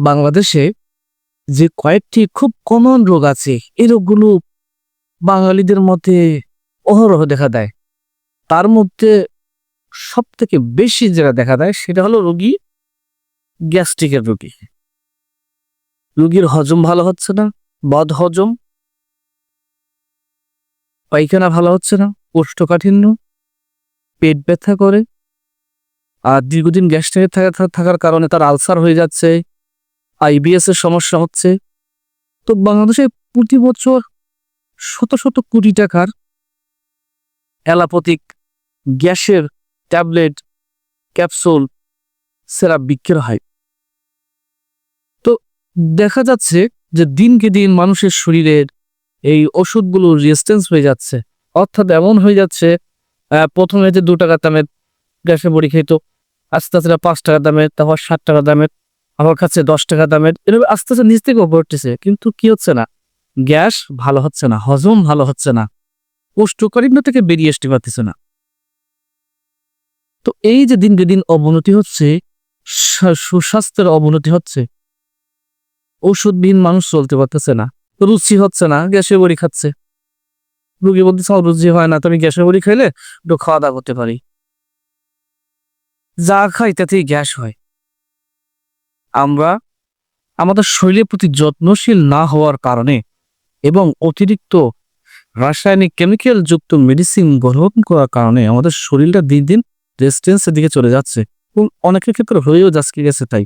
বাংলাদেশে যে কয়েকটি খুব কমন রোগ আছে, এই রোগগুলো বাঙালিদের মধ্যে অহরহ দেখা দেয়। তার মধ্যে সব থেকে বেশি যেটা দেখা দেয়, সেটা হলো রোগী গ্যাস্ট্রিকের রোগী। রোগীর হজম ভালো হচ্ছে না, বদ হজম, পায়খানা ভালো হচ্ছে না, কোষ্ঠকাঠিন্য, পেট ব্যথা করে, আর দীর্ঘদিন গ্যাস্ট্রিক থাকার কারণে তার আলসার হয়ে যাচ্ছে আইবিএস এর সমস্যা হচ্ছে, তো বাংলাদেশে প্রতি বছর শত শত কোটি টাকার অ্যালাপথিক গ্যাসের ট্যাবলেট, ক্যাপসুল, সেরাপ বিক্রি হয়। তো দেখা যাচ্ছে যে দিনকে দিন মানুষের শরীরের এই ওষুধগুলো রেজিস্ট্যান্স হয়ে যাচ্ছে। অর্থাৎ এমন হয়ে যাচ্ছে প্রথমে যে দু টাকার দামের গ্যাসের বড়ি খেত আস্তে আস্তে পাঁচ টাকা দামের, তারপর ষাট টাকা দামের আমার কাছে দশ টাকা দামের। এরকম আস্তে আস্তে নিচ থেকে উঠতেছে, কিন্তু কি হচ্ছে না? গ্যাস ভালো হচ্ছে না, হজম ভালো হচ্ছে না। কোষ্ঠকাঠিন্য থেকে বেরিয়ে আসতে পারতেছে না। তো এই যে দিনকে দিন অবনতি হচ্ছে সুস্বাস্থ্যের অবনতি হচ্ছে ঔষধবিহীন মানুষ চলতে পারতেছে না। রুচি হচ্ছে না, গ্যাসের বড়ি খাচ্ছে। রুগী বলতে আমার রুচি হয় না, তুমি গ্যাসের বড়ি খাইলে একটু খাওয়া দাওয়া করতে পারি। যা খাই তাতেই গ্যাস হয়। আমরা আমাদের শরীরের প্রতি যত্নশীল না হওয়ার কারণে এবং অতিরিক্ত রাসায়নিক কেমিক্যাল যুক্ত মেডিসিন গ্রহণ করার কারণে আমাদের শরীরটা দিন দিন রেজিস্ট্যান্সের দিকে চলে যাচ্ছে এবং অনেকের ক্ষেত্রে হয়েও যাচ্ছে গেছে তাই।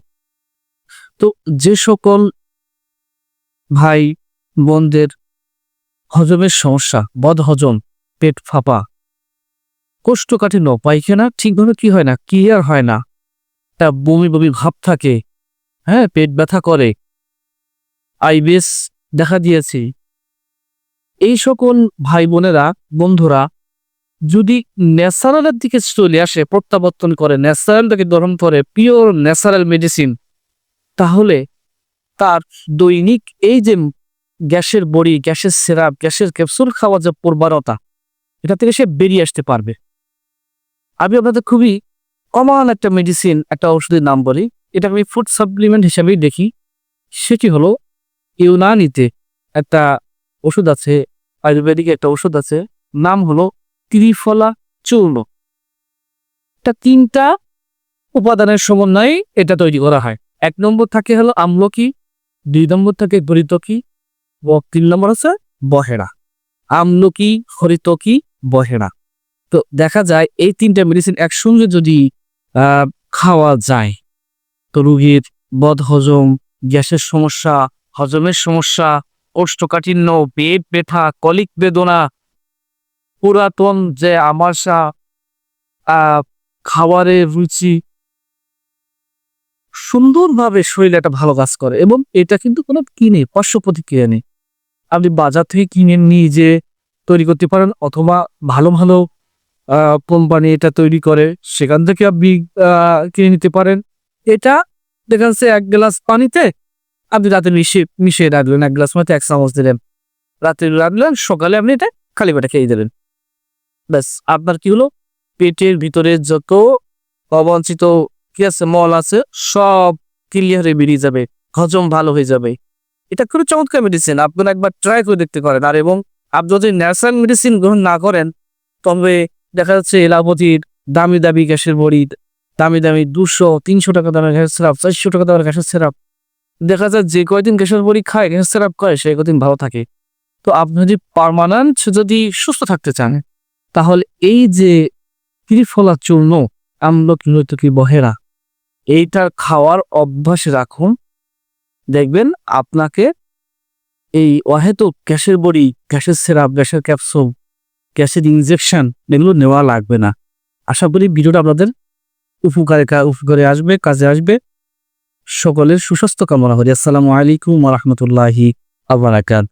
তো যে সকল ভাই বোনদের হজমের সমস্যা বদ হজম পেট ফাঁপা, কোষ্ঠকাঠিন্য, পায়খানা ঠিকভাবে কি হয় না ক্লিয়ার হয় না তা বমি বমি ভাব থাকে হ্যাঁ পেট ব্যথা করে। আইবিএস দেখা দিয়েছি। এই সকল ভাই বোনেরা বন্ধুরা, যদি ন্যাচারালের দিকে চলে আসে, প্রত্যাবর্তন করে, ন্যাচারালটাকে গ্রহণ করে, পিওর ন্যাচারাল মেডিসিন, তাহলে তার দৈনিক এই যে গ্যাসের বড়ি, গ্যাসের সিরাপ, গ্যাসের ক্যাপসুল খাওয়া যে প্রবণতা, এটা থেকে সে বেরিয়ে আসতে পারবে। আমি আপনাদের খুবই কমন একটা মেডিসিন একটা ওষুধের নাম বলি এটা আমি ফুড সাপ্লিমেন্ট হিসাবেই দেখি। সেটি হলো ইউনানিতে একটা ওষুধ আছে, আয়ুর্বেদিক একটা ওষুধ আছে, নাম হলো ত্রিফলা চূর্ণ। এটা তিনটা উপাদানের সমন্বয়ে এটা তৈরি করা হয়। এক নম্বর থাকে হলো আমলকি, দুই নম্বর থাকে গরিতকি ও তিন নম্বর আছে বহেরা। আমলকি হরিতকি বহেরা। তো দেখা যায় এই তিনটা মেডিসিন একসঙ্গে যদি খাওয়া যায়। রুগীর বদ হজম গ্যাসের সমস্যা, হজমের সমস্যা, কোষ্ঠকাঠিন্য, পেট ব্যথা, কলিক বেদনা, পুরাতন যে আমাশা খাবারের রুচি, সুন্দরভাবে শরীরে একটা ভালো কাজ করে এবং এটা কিন্তু কোনো কিনে, পার্শ্ব প্রতিক্রিয়া নেই। আপনি বাজার থেকে কিনে নিয়ে যে তৈরি করতে পারেন অথবা ভালো ভালো কোম্পানি এটা তৈরি করে, সেখান থেকে আপনি কিনে নিতে পারেন। এটা দেখা যাচ্ছে এক গ্লাস পানিতে আপনি রাতে মিশিয়ে মিশিয়ে রাখলেন এক গ্লাস মতো এক চামচ দিলেন। রাতে রাখলেন সকালে আপনি এটা খালি পেটে খেয়ে দেবেন ব্যাস, আপনার কি হলো? পেটের ভিতরে যত অবাঞ্ছিত কি আছে, মল আছে, সব ক্লিয়ারে বেরিয়ে যাবে, হজম ভালো হয়ে যাবে। এটা খুবই চমৎকার মেডিসিন আপনারা একবার ট্রাই করে দেখতে পারেন। আর এবং আপনি যদি ন্যাচারাল মেডিসিন গ্রহণ না করেন, তবে দেখা যাচ্ছে এলাপতির দামি দামি গ্যাসের বড়ি দামি দামি দুশো, তিনশো টাকা দামের গ্যাসের সিরাপ, চারশো টাকা দামের গ্যাসের সিরাপ। দেখা যায় যে কয়দিন গ্যাসের বড়ি খায়, গ্যাসের সিরাপ করে, সে কদিন ভালো থাকে। তো আপনি যদি পার্মানেন্ট যদি সুস্থ থাকতে চান, তাহলে এই যে ত্রিফলা চূর্ণ, আমলকি, নৈতকি, বহেরা, এইটা খাওয়ার অভ্যাস রাখুন। দেখবেন আপনাকে এই অহেতুক গ্যাসের বড়ি, গ্যাসের সিরাপ, গ্যাসের ক্যাপসুল, গ্যাসের ইনজেকশন এগুলো নেওয়া লাগবে না। আশা করি ভিডিওটা আপনাদের উপকারে উপকারে আসবে কাজে আসবে। সকলের সুস্বাস্থ্য কামনা করি। আসসালামু আলাইকুম রহমতুল্লাহি আবরাকাত